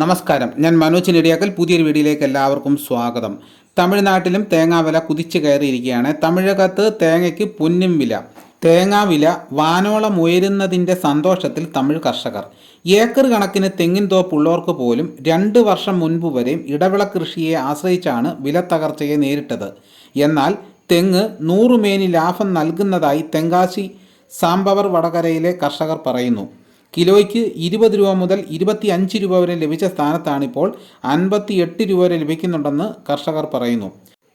നമസ്കാരം. ഞാൻ മനോജ് നെടിയാക്കൽ. പുതിയൊരു വീഡിയോയിലേക്ക് എല്ലാവർക്കും സ്വാഗതം. തമിഴ്നാട്ടിലും തേങ്ങാവില കുതിച്ചു കയറിയിരിക്കുകയാണ്. തമിഴകത്ത് തേങ്ങയ്ക്ക് പൊന്നും വില. തേങ്ങാവില വാനോളം ഉയരുന്നതിന്റെ സന്തോഷത്തിൽ തമിഴ് കർഷകർ. ഏക്കർ കണക്കിന് തെങ്ങിൻ തോപ്പുള്ളവർക്ക് പോലും രണ്ട് വർഷം മുൻപ് വരെയും ഇടവിള കൃഷിയെ ആശ്രയിച്ചാണ് വില തകർച്ചയെ നേരിട്ടത്. എന്നാൽ തെങ്ങ് നൂറുമേനി ലാഭം നൽകുന്നതായി തെങ്കാശി സാമ്പവർ വടകരയിലെ കർഷകർ പറയുന്നു. കിലോയ്ക്ക് ഇരുപത് രൂപ മുതൽ ഇരുപത്തി അഞ്ച് രൂപ വരെ ലഭിച്ച സ്ഥാനത്താണിപ്പോൾ അൻപത്തി എട്ട് രൂപ വരെ ലഭിക്കുന്നുണ്ടെന്ന് കർഷകർ പറയുന്നു.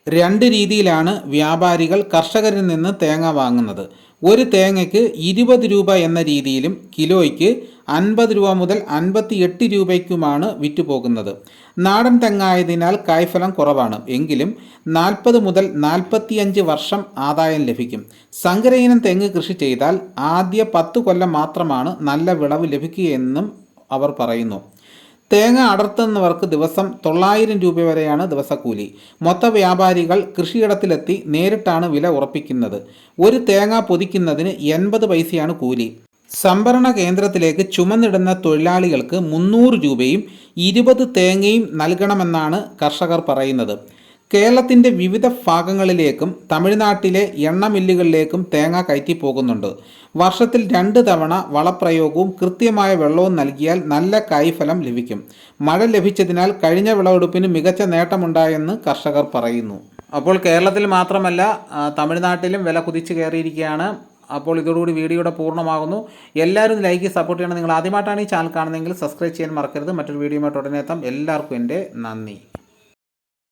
രണ്ട് രീതിയിലാണ് വ്യാപാരികൾ കർഷകരിൽ നിന്ന് തേങ്ങ വാങ്ങുന്നത്. ഒരു തേങ്ങയ്ക്ക് ഇരുപത് രൂപ എന്ന രീതിയിലും കിലോയ്ക്ക് അൻപത് രൂപ മുതൽ അൻപത്തി എട്ട് രൂപയ്ക്കുമാണ് വിറ്റുപോകുന്നത്. നാടൻ തെങ്ങായതിനാൽ കായ്ഫലം കുറവാണ്. എങ്കിലും നാൽപ്പത് മുതൽ നാൽപ്പത്തിയഞ്ച് വർഷം ആദായം ലഭിക്കും. സങ്കരയിനം തെങ്ങ് കൃഷി ചെയ്താൽ ആദ്യ പത്ത് കൊല്ലം മാത്രമാണ് നല്ല വിളവ് ലഭിക്കുകയെന്നും അവർ പറയുന്നു. തേങ്ങ അടർത്തുന്നവർക്ക് ദിവസം തൊള്ളായിരം രൂപ വരെയാണ് ദിവസക്കൂലി. മൊത്ത വ്യാപാരികൾ കൃഷിയിടത്തിലെത്തി നേരിട്ടാണ് വില ഉറപ്പിക്കുന്നത്. ഒരു തേങ്ങ പൊതിക്കുന്നതിന് എൺപത് പൈസയാണ് കൂലി. സംഭരണ കേന്ദ്രത്തിലേക്ക് ചുമന്നിടുന്ന തൊഴിലാളികൾക്ക് മുന്നൂറ് രൂപയും ഇരുപത് തേങ്ങയും നൽകണമെന്നാണ് കർഷകർ പറയുന്നത്. കേരളത്തിന്റെ വിവിധ ഭാഗങ്ങളിലേക്കും തമിഴ്നാട്ടിലെ എണ്ണ മില്ലുകളിലേക്കും തേങ്ങ കയറ്റി പോകുന്നുണ്ട് വർഷത്തിൽ രണ്ട് തവണ വളപ്രയോഗവും കൃത്യമായ വെള്ളവും നൽകിയാൽ നല്ല കായ്ഫലം ലഭിക്കും. മഴ ലഭിച്ചതിനാൽ കഴിഞ്ഞ വിളവെടുപ്പിന് മികച്ച നേട്ടമുണ്ടായെന്ന് കർഷകർ പറയുന്നു. അപ്പോൾ കേരളത്തിൽ മാത്രമല്ല തമിഴ്നാട്ടിലും വില കുതിച്ചു കയറിയിരിക്കുകയാണ്. അപ്പോൾ ഇതോടുകൂടി വീഡിയോയുടെ പൂർണമാകുന്നു. എല്ലാവരും ലൈക്ക് സപ്പോർട്ട് ചെയ്യണം. നിങ്ങൾ ആദ്യമായിട്ടാണ് ഈ ചാനൽ കാണുന്നതെങ്കിൽ സബ്സ്ക്രൈബ് ചെയ്യാൻ മറക്കരുത്. മറ്റൊരു വീഡിയോയുമായിട്ട് ഉടനെ എത്താം. എല്ലാവർക്കും എന്റെ നന്ദി.